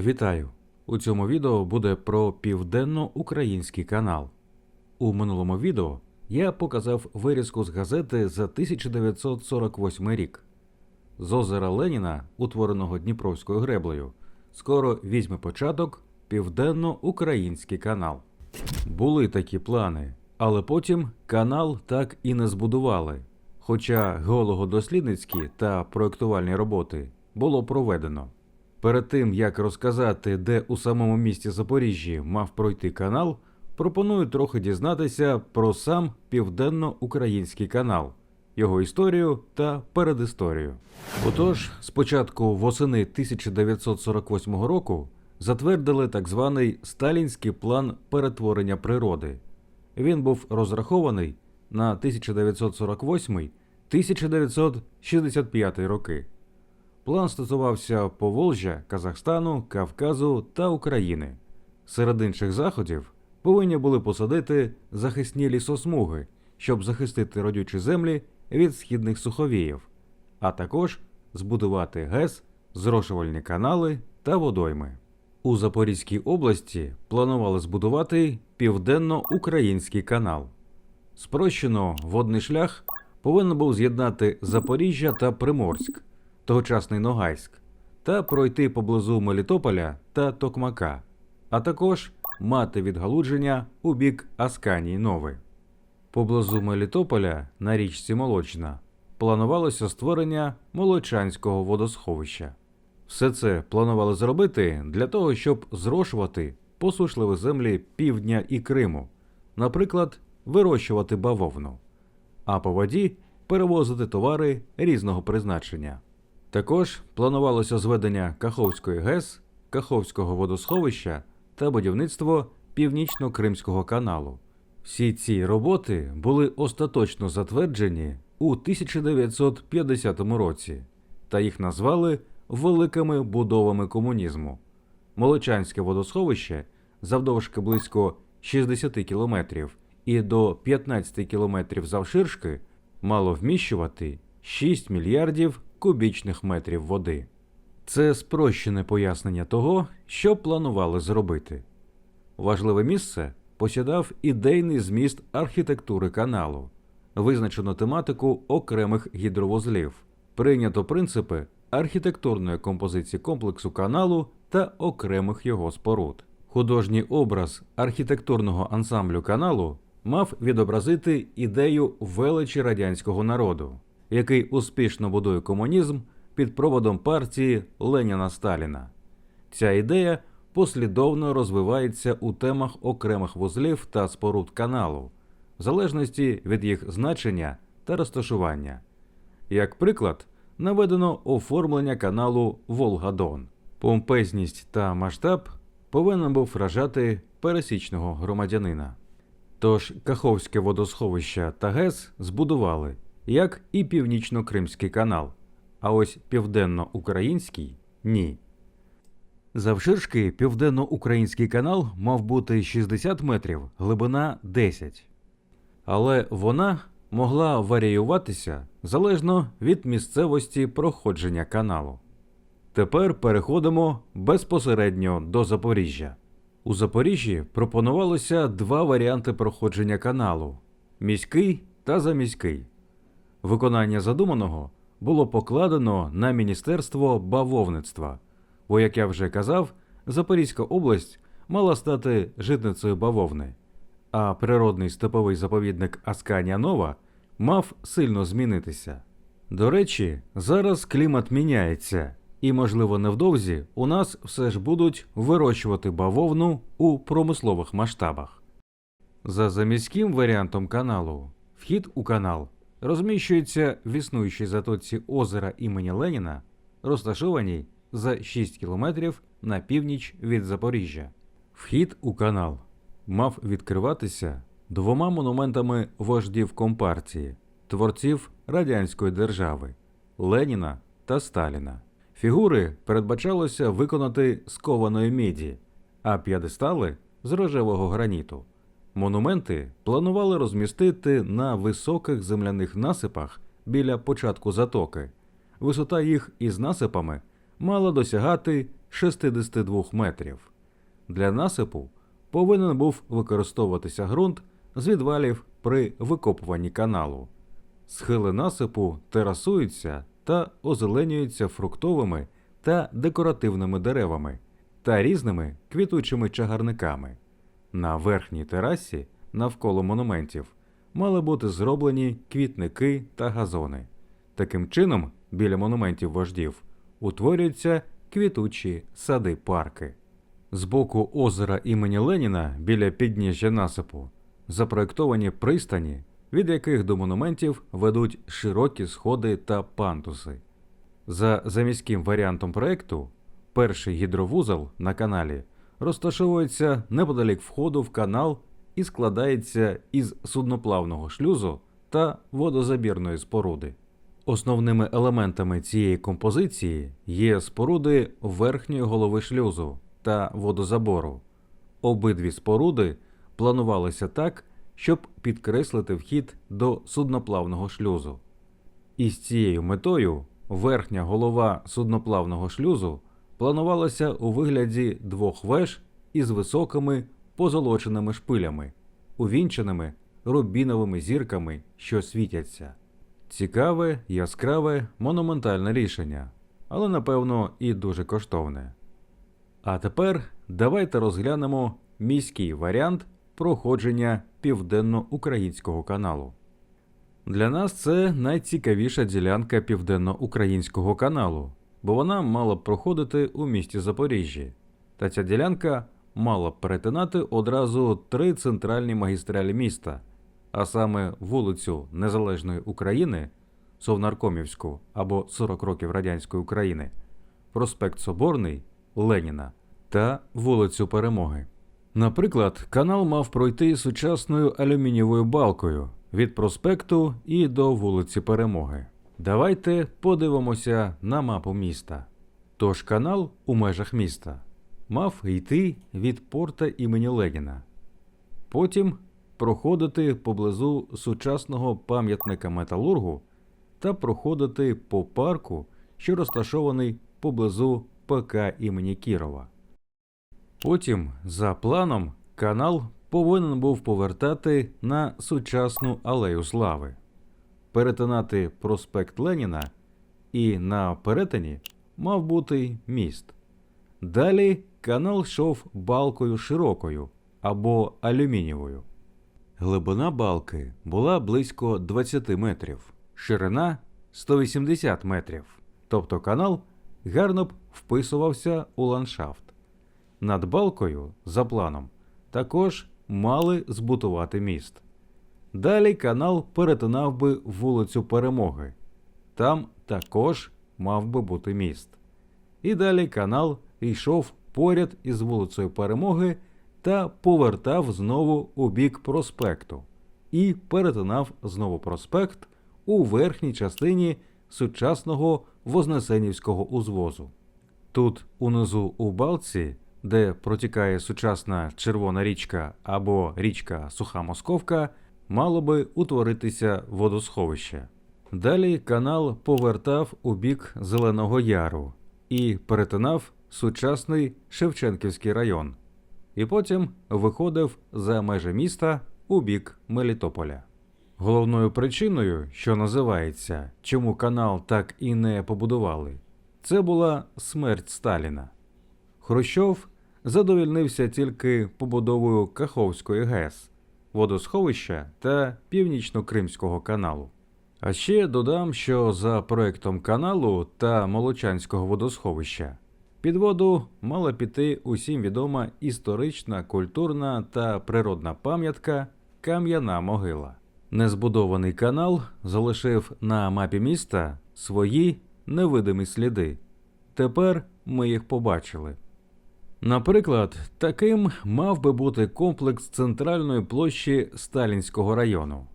Вітаю! У цьому відео буде про південно-український канал. У минулому відео я показав вирізку з газети за 1948 рік. З озера Леніна, утвореного Дніпровською греблею, скоро візьме початок Південно-Український канал. Були такі плани, але потім канал так і не збудували. Хоча геолого-дослідницькі та проєктувальні роботи було проведено. Перед тим як розказати, де у самому місті Запоріжжі мав пройти канал, пропоную трохи дізнатися про сам Південно-Український канал, його історію та передісторію. Отож, спочатку восени 1948 року затвердили так званий Сталінський план перетворення природи. Він був розрахований на 1948-1965 роки. План стосувався Поволжя, Казахстану, Кавказу та України. Серед інших заходів повинні були посадити захисні лісосмуги, щоб захистити родючі землі від східних суховіїв, а також збудувати ГЕС, зрошувальні канали та водойми. У Запорізькій області планували збудувати Південно-Український канал. Спрощено водний шлях повинен був з'єднати Запоріжжя та Приморськ, тогочасний Ногайськ, та пройти поблизу Мелітополя та Токмака, а також мати відгалудження у бік Асканії Нови. Поблизу Мелітополя на річці Молочна планувалося створення Молочанського водосховища. Все це планували зробити для того, щоб зрошувати посушливі землі півдня і Криму, наприклад, вирощувати бавовну, а по воді перевозити товари різного призначення. Також планувалося зведення Каховської ГЕС, Каховського водосховища та будівництво Північно-Кримського каналу. Всі ці роботи були остаточно затверджені у 1950 році, та їх назвали великими будовами комунізму. Молочанське водосховище завдовжки близько 60 кілометрів і до 15 кілометрів завширшки мало вміщувати 6 мільярдів кубічних метрів води. Це спрощене пояснення того, що планували зробити. Важливе місце посідав ідейний зміст архітектури каналу, визначено тематику окремих гідровузлів, прийнято принципи архітектурної композиції комплексу каналу та окремих його споруд. Художній образ архітектурного ансамблю каналу мав відобразити ідею величі радянського народу, який успішно будує комунізм під проводом партії Леніна Сталіна. Ця ідея послідовно розвивається у темах окремих вузлів та споруд каналу, в залежності від їх значення та розташування. Як приклад, наведено оформлення каналу Волга-Дон. Помпезність та масштаб повинен був вражати пересічного громадянина. Тож Каховське водосховище та ГЕС збудували, як і Північно-Кримський канал, а ось Південно-Український ні. Завширшки Південно-Український канал мав бути 60 метрів, глибина 10. Але вона могла варіюватися залежно від місцевості проходження каналу. Тепер переходимо безпосередньо до Запоріжжя. У Запоріжжі пропонувалося два варіанти проходження каналу міський та заміський. Виконання задуманого було покладено на Міністерство бавовництва, бо, як я вже казав, Запорізька область мала стати житницею бавовни, а природний степовий заповідник Асканія Нова мав сильно змінитися. До речі, зараз клімат міняється, і, можливо, невдовзі у нас все ж будуть вирощувати бавовну у промислових масштабах. За заміським варіантом каналу, вхід у канал розміщується в існуючій затоці озера імені Леніна, розташованій за 6 кілометрів на північ від Запоріжжя. Вхід у канал мав відкриватися двома монументами вождів Компартії, творців радянської держави Леніна та Сталіна. Фігури передбачалося виконати з кованої міді, а п'єдестали з рожевого граніту. Монументи планували розмістити на високих земляних насипах біля початку затоки. Висота їх із насипами мала досягати 62 метрів. Для насипу повинен був використовуватися ґрунт з відвалів при викопуванні каналу. Схили насипу терасуються та озеленюються фруктовими та декоративними деревами та різними квітучими чагарниками. На верхній терасі навколо монументів мали бути зроблені квітники та газони. Таким чином, біля монументів вождів утворюються квітучі сади-парки. З боку озера імені Леніна біля підніжжя насипу запроектовані пристані, від яких до монументів ведуть широкі сходи та пандуси. За заміським варіантом проекту, перший гідровузол на каналі розташовується неподалік входу в канал і складається із судноплавного шлюзу та водозабірної споруди. Основними елементами цієї композиції є споруди верхньої голови шлюзу та водозабору. Обидві споруди планувалися так, щоб підкреслити вхід до судноплавного шлюзу. І з цією метою верхня голова судноплавного шлюзу планувалася у вигляді двох веж із високими позолоченими шпилями, увінченими рубіновими зірками, що світяться. Цікаве, яскраве, монументальне рішення, але напевно і дуже коштовне. А тепер давайте розглянемо міський варіант проходження південно-українського каналу. Для нас це найцікавіша ділянка південно-українського каналу, бо вона мала б проходити у місті Запоріжжі. Та ця ділянка мала б перетинати одразу три центральні магістралі міста, а саме вулицю Незалежної України, Совнаркомівську або 40 років Радянської України, проспект Соборний Леніна та вулицю Перемоги. Наприклад, канал мав пройти сучасною алюмінієвою балкою від проспекту і до вулиці Перемоги. Давайте подивимося на мапу міста. Тож канал у межах міста мав йти від порта імені Леніна, потім проходити поблизу сучасного пам'ятника металургу та проходити по парку, що розташований поблизу ПК імені Кірова. Потім, за планом, канал повинен був повертати на сучасну алею слави, перетинати проспект Леніна, і на перетині мав бути міст. Далі канал йшов балкою широкою або алюмінієвою. Глибина балки була близько 20 метрів, ширина 180 метрів. Тобто канал гарно б вписувався у ландшафт. Над балкою, за планом, також мали збудувати міст. Далі канал перетинав би вулицю Перемоги. Там також мав би бути міст. І далі канал йшов поряд із вулицею Перемоги та повертав знову у бік проспекту і перетинав знову проспект у верхній частині сучасного Вознесенівського узвозу. Тут унизу у балці, де протікає сучасна Червона річка або річка Суха Московка, мало би утворитися водосховище. Далі канал повертав у бік Зеленого Яру і перетинав сучасний Шевченківський район, і потім виходив за межі міста у бік Мелітополя. Головною причиною, що називається, чому канал так і не побудували, це була смерть Сталіна. Хрущов задовільнився тільки побудовою Каховської ГЕС, водосховища та Північно-Кримського каналу. А ще додам, що за проектом каналу та Молочанського водосховища під воду мала піти усім відома історична, культурна та природна пам'ятка Кам'яна могила. Незбудований канал залишив на мапі міста свої невидимі сліди. Тепер ми їх побачили. Наприклад, таким мав би бути комплекс центральної площі Сталінського району.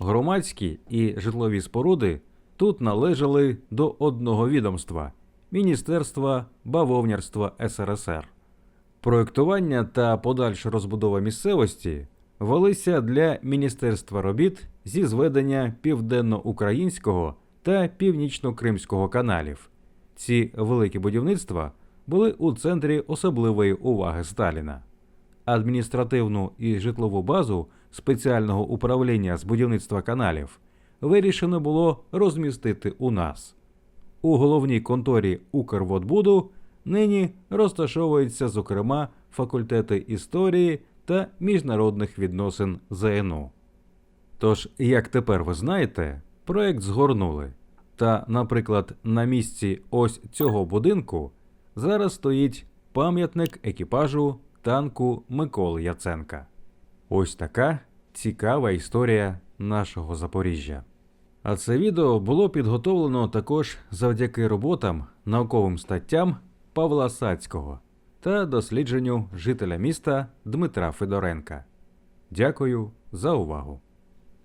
Громадські і житлові споруди тут належали до одного відомства Міністерства бавовнярства СРСР. Проектування та подальша розбудова місцевості велися для Міністерства робіт зі зведення південно-українського та північно-кримського каналів. Ці великі будівництва були у центрі особливої уваги Сталіна. Адміністративну і житлову базу спеціального управління з будівництва каналів вирішено було розмістити у нас. У головній конторі Укрводбуду нині розташовуються, зокрема, факультети історії та міжнародних відносин ЗНУ. Тож, як тепер ви знаєте, проект згорнули. Та, наприклад, на місці ось цього будинку зараз стоїть пам'ятник екіпажу танку Миколи Яценка. Ось така цікава історія нашого Запоріжжя. А це відео було підготовлено також завдяки роботам, науковим статтям Павла Сацького та дослідженню жителя міста Дмитра Федоренка. Дякую за увагу!